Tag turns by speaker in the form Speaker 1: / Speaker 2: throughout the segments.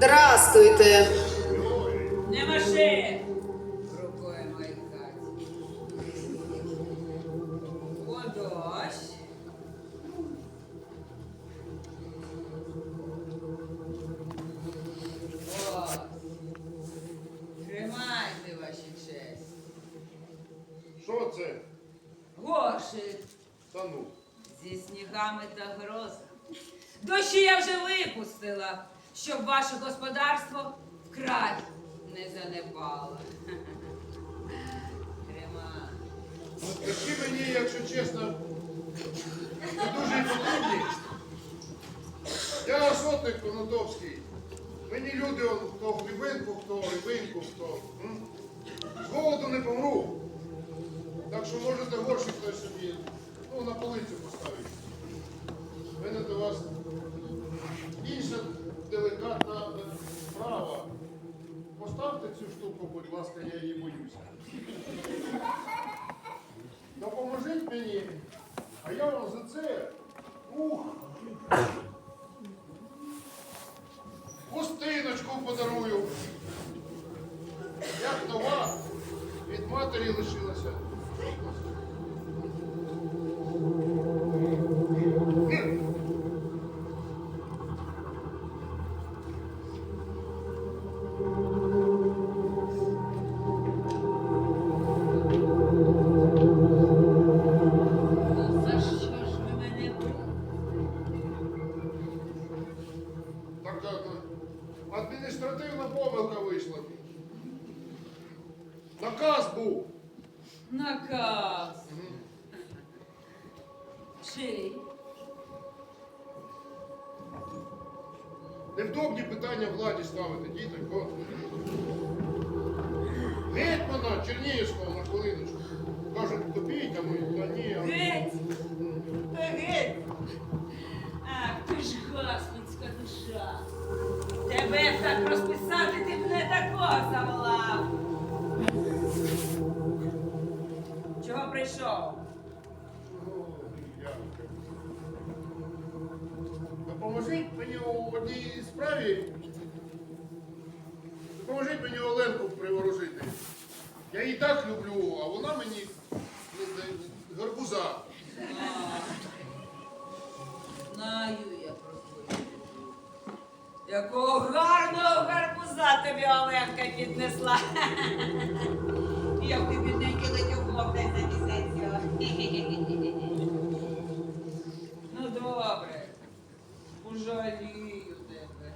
Speaker 1: Здрастуйте.
Speaker 2: Не маши рукою махати. Подось. Ось. Тримайте ваші честь.
Speaker 3: Що це?
Speaker 2: Гоші
Speaker 3: Та ну.
Speaker 2: зі снігами та грозами. Дощі я вже випустила, щоб ваше господарство вкрай не занепало.
Speaker 3: От такі мені, якщо чесно, не дуже потрібні. Я сотник Конотопський. Мені люди, он, хто хлібинку, хто рибинку, хто. З голоду не помру. Так що можете горщик той собі ну, на полицю поставити. Мене до вас цю штуку, будь ласка, я її боюся. Допоможіть мені, а я вам за це. Ух. Хустиночку подарую. Як нова, від матері лишилася. Адміністративна помилка вийшла. Наказ був.
Speaker 2: Наказ. Чий?
Speaker 3: Невдобні питання владі ставити, дітонько. Гетьмана Чернігівського на хвилиночку. Кажуть,
Speaker 2: прийшов?
Speaker 3: Ну, Допоможіть мені у одній справі. Допоможіть мені Оленку приворожити. Я її так люблю, а вона мені не- гарбуза.
Speaker 2: Знаю я про твою. Якого гарного гарбуза тобі Оленка піднесла. Як ти за місяцю. Ну добре. Пожалію тебе.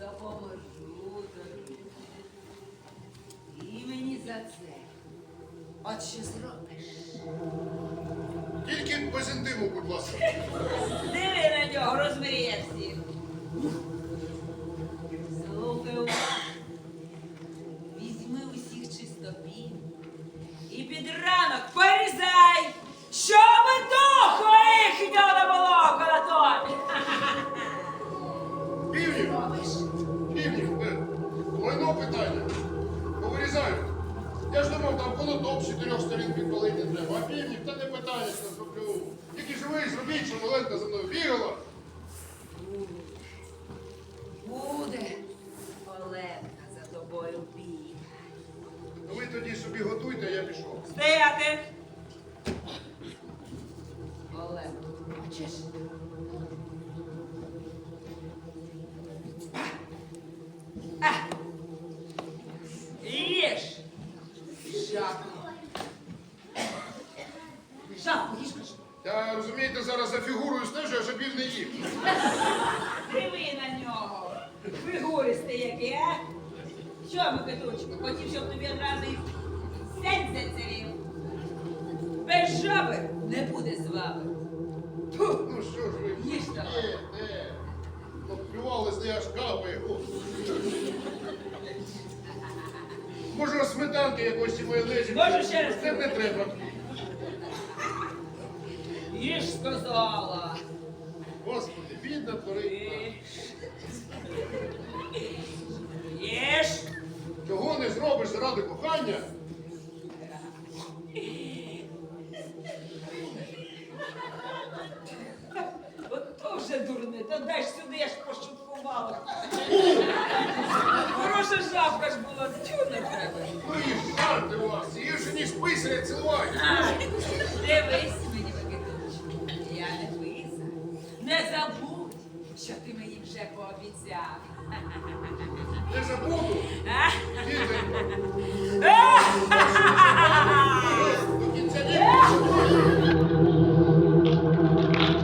Speaker 2: Допоможу тобі. І мені за це. От що зробиш?
Speaker 3: Тільки без інтиму, будь ласка.
Speaker 2: Диви на нього, розмріє всіх.
Speaker 3: Півнів! е, питання. Повирізають. Я ж думав, там колотоп з чотирьох сторін підпалити треба. А півнів, та не питання, що зроблю. Тільки живий, зробіть, щоб Оленка за мною бігала.
Speaker 2: Буде Оленка за тобою бій.
Speaker 3: Ну ви тоді собі готуйте, а я пішов.
Speaker 2: Стояти! Оленко, бачиш? А! Їж! Жабу! Жабу, їж, кажу.
Speaker 3: Я розумієте, зараз за фігурою стежу, аж пів не їм.
Speaker 2: Диви на нього! Фігуристи які, а? Що, Микитучку, хотів, щоб тобі одразу їх сядь зацелів? Без жаби не буде з вами.
Speaker 3: Ну що ж ви?
Speaker 2: Їж.
Speaker 3: Де, де? Ну, плювались, де аж сметанки якось і майонезі?
Speaker 2: Можу ще раз?
Speaker 3: Це не треба.
Speaker 2: Їж сказала.
Speaker 3: Господи, бідна тваринка.
Speaker 2: Їж.
Speaker 3: Чого не зробиш заради кохання?
Speaker 2: От то вже дурне, Та дай сюди, я ж пошуткувала ваша жабка ж була. Чого не треба?
Speaker 3: Ну і ніж писаря цілувати.
Speaker 2: Дивись мені, Викидович, я не писар. Не забудь, що ти мені вже пообіцяв.
Speaker 3: Не забуду. Діденько.